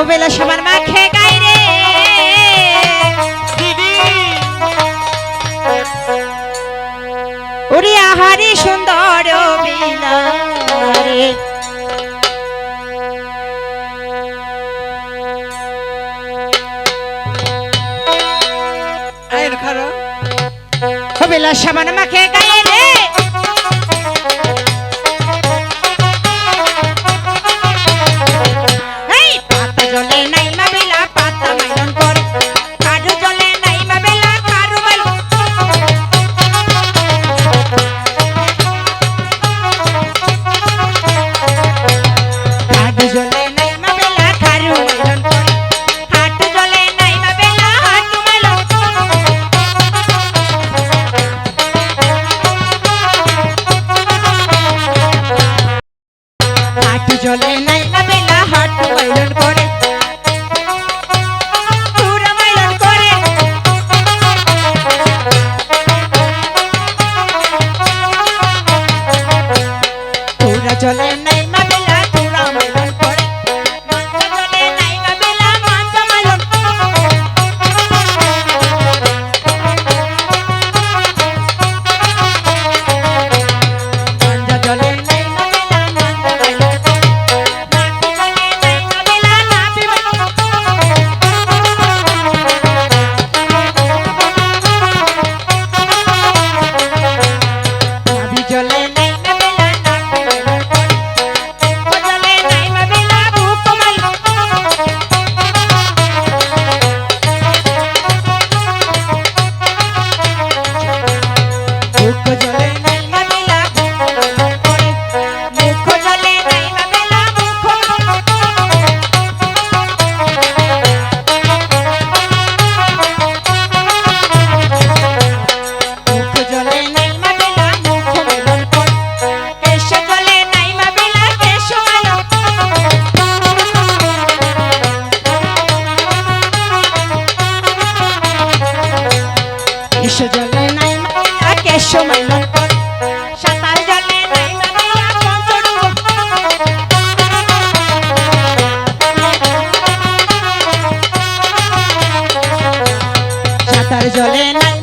বেলা সবার মা খেয়ে গাই রে ওরে আহারে সুন্দর সবার মা খেয়ে গাই জলে নাই না বেলা হাট মাইলন করে। চলে ইসো জলে নাই কেশো মাইলন সাঁতার জলে নাই সাঁতার জলে নাই